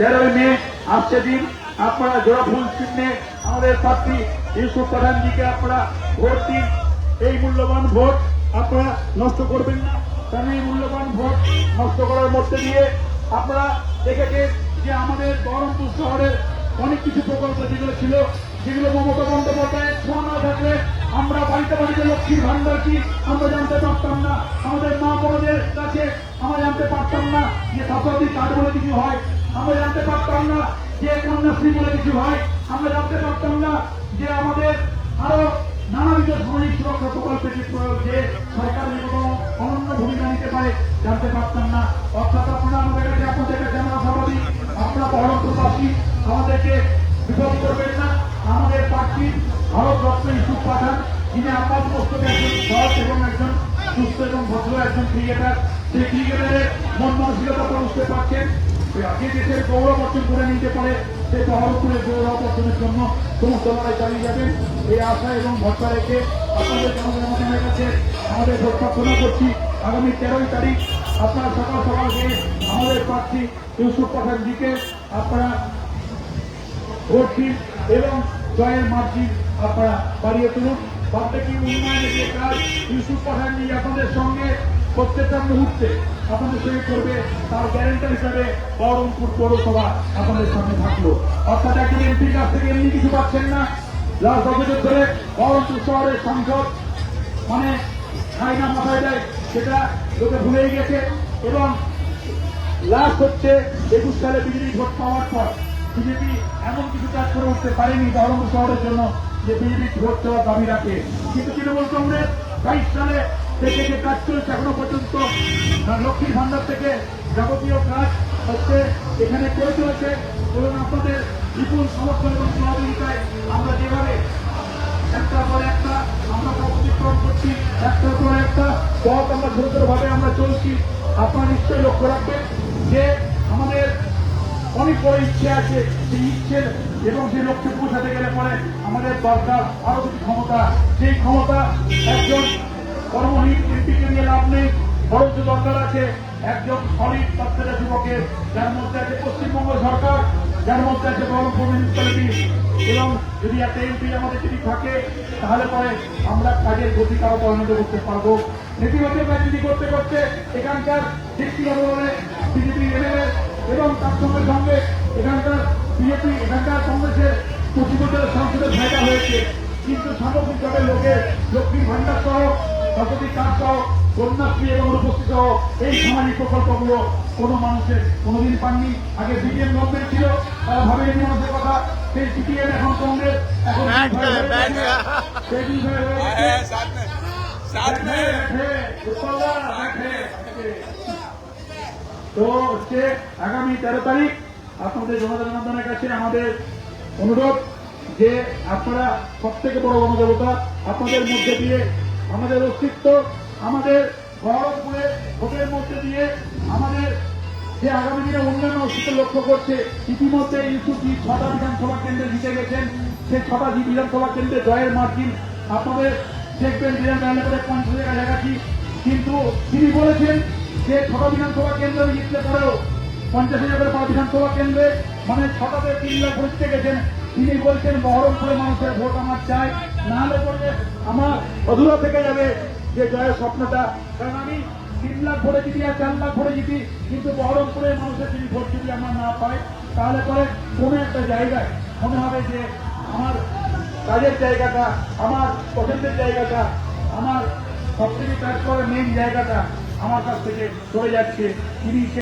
তেরোই মে আসছে দিন আপনারা জোড়া ফুল চিহ্নে আমাদের প্রার্থী ইউসুফ প্রধানজিকে আপনারা ভোট দিন। এই মূল্যবান ভোট আপনারা নষ্ট করবেন না। কারণ এই মূল্যবান ভোট নষ্ট করার মধ্যে দিয়ে আপনারা দেখেছেন যে আমাদের বহরমপুর শহরের অনেক কিছু প্রকল্প যেগুলো ছিল, যেগুলো মমতা বন্দ্যোপাধ্যায়ের ছোঁয়া না থাকলে আমরা বাড়িতে বাড়িতে লক্ষ্মীর ভান্ডার কি আমরা জানতে পারতাম না? আমাদের মা বড়দের কাছে আমরা জানতে পারতাম না যে শতাব্দী কার্ড বলে কিছু হয়। আমরা জানতে পারতাম না যে কন্যাশ্রী বলে কিছু হয় আমরা জানতে পারতাম না যে আমাদের আরও নানাবিধ সামাজিক সুরক্ষা প্রকল্পের যে সরকার কোনো অনন্য ভূমিকা নিতে পারে, জানতে পারতাম না। অর্থাৎ আপনারা আমাদের কাছে, আপনাদের কাছে আমরা আশাবাদী। আপনারা বহরমপুরবাসী আমাদেরকে বিপদ করবেন না। আমাদের প্রার্থী ভারত রত্ন ইস্যু পাঠান, যিনি আপাত মস্তকে একজন সৎ এবং একজন সুস্থ এবং ভদ্র একজন ক্রিকেটার। সেই ক্রিকেটারের মন মানসিকতা বুঝতে পারছেন যে দেশের গৌরব অর্জন করে নিতে পারে সেই বহরমপুরের গৌরব অর্জনের জন্য সমস্ত লড়াই চালিয়ে যাবেন। এই আশা এবং ভরসা রেখে আপনাদের জনগণের কাছে আমাদের ভোট করছি। আগামী তেরোই তারিখ আপনারা সকাল সকাল গিয়ে আমাদের প্রার্থী ইউসুফ পাঠানজিকে আপনারা ভোট দিন এবং জয়ের মার্জিন আপনারা বাড়িয়ে তুলুন। প্রত্যেকটি উন্নয়নের যে কাজ, ইউসুফ পাঠানজি আপনাদের সঙ্গে প্রত্যেকটা মুহূর্তে আপনাদের সঙ্গে করবে, তার গ্যারেন্টার হিসাবে বহরমপুর পৌরসভা আপনাদের সামনে থাকল। অর্থাৎ একজন এমপির কাছ থেকে এমনি কিছু পাচ্ছেন না। লাস্ট বছর ধরে বহরমপুর শহরের সংসদ মানে খাই না মাথায় দেয়, সেটা লোকে ভুলেই গেছে। এবং লাস্ট হচ্ছে একুশ সালে বিজেপি ভোট পাওয়ার পর বিজেপি এমন কিছু কাজ করে উঠতে পারেনি বহরমপুর শহরের জন্য যে বিজেপি ভোট দেওয়ার দাবি রাখে। কিন্তু তৃণমূল কংগ্রেস বাইশ সালে থেকে যে কাজ চলছে এখনও পর্যন্ত। লক্ষ্মীর ভান্ডার থেকে যাবতীয় কাজ হচ্ছে এখানে করে চলেছে। এবং আপনাদের বিপুল সমর্থন এবং সহযোগিতায় আমরা যেভাবে একটার পর একটা আমরা অতিক্রম করছি একটার পর একটা পথ আমরা ছোট ভাবে আমরা চলছি, আপনারা নিশ্চয়ই লক্ষ্য রাখবেন যে আমাদের অনেক বড় ইচ্ছে আছে সেই ইচ্ছের এবং সেই লক্ষ্যে পৌঁছাতে গেলে পরে আমাদের দরকার আরও কিছু ক্ষমতা। সেই ক্ষমতা একজন কর্মহীন এমপিকে নিয়ে লাভ নেই। বরঞ্চ দরকার আছে একজন সলিড যুবকের। মধ্যে পশ্চিমবঙ্গ সরকার যদি থাকে, তাহলে পরে আমরা কাজের গতি আরও পরিণত করতে পারব। নেতিবাচক কাজ করতে করতে এখানকার ব্যক্তিগত বিজেপি এমএলএ এবং তার সঙ্গে সঙ্গে এখানকার বিজেপি, এখানকার কংগ্রেসের জায়গা হয়েছে। কিন্তু সামগ্রিকভাবে লোকের লক্ষ্মীর ভান্ডার সহ অর্থনীতি কাজসহ কন্যাশ্রী এবং উপস্থিত এই সামাজিক প্রকল্পগুলো কোনো মানুষের কোনোদিন পাননি। আগে সিপিএম গভর্নমেন্ট ছিল তারা ভাবেনি মানুষের কথা। সেই সিপিএম এখন কংগ্রেস এখন তো হচ্ছে আগামী তেরো তারিখ আপনাদের জনসাধারণের কাছে আমাদের অনুরোধ যে আপনারা সব থেকে বড় অনুদেবতা আপনাদের মধ্যে দিয়ে আমাদের অস্তিত্ব, আমাদের বহরমপুরে ভোটের মধ্যে দিয়ে আমাদের যে আগামী দিনে উন্নয়ন অস্তিত্ব লক্ষ্য করছে, ইতিমধ্যে ইউসুফি ছটা বিধানসভা কেন্দ্রে জিতে গেছেন। সেই ছটা বিধানসভা কেন্দ্রে জয়ের মার্জিন আপনাদের দেখবেন বিধান করে পঞ্চাশের কাছাকাছি কিন্তু তিনি বলেছেন যে ছটা বিধানসভা কেন্দ্রে জিতলে পরেও পঞ্চাশ হাজার বিধানসভা কেন্দ্রে মানে ছটাতে তিন লাখ ভোট গেছেন। তিনি বলছেন, বহরমপুরে মানুষের ভোট আমার চাই। না হলে পরে আমার অধুরা থেকে যাবে যে জয়ের স্বপ্নটা। কারণ আমি তিন লাখ ভোটে জিতি আর চার লাখ ভোটে জিতি, কিন্তু বহরমপুরের মানুষের যদি ভোট যদি আমরা না পাই তাহলে পরে কোনো একটা জায়গায় মনে হবে যে আমার কাজের জায়গাটা, আমার পছন্দের জায়গাটা, আমার সব থেকে কাজ করার মেন জায়গাটা আমার কাছ থেকে সরে যাচ্ছে। তিনি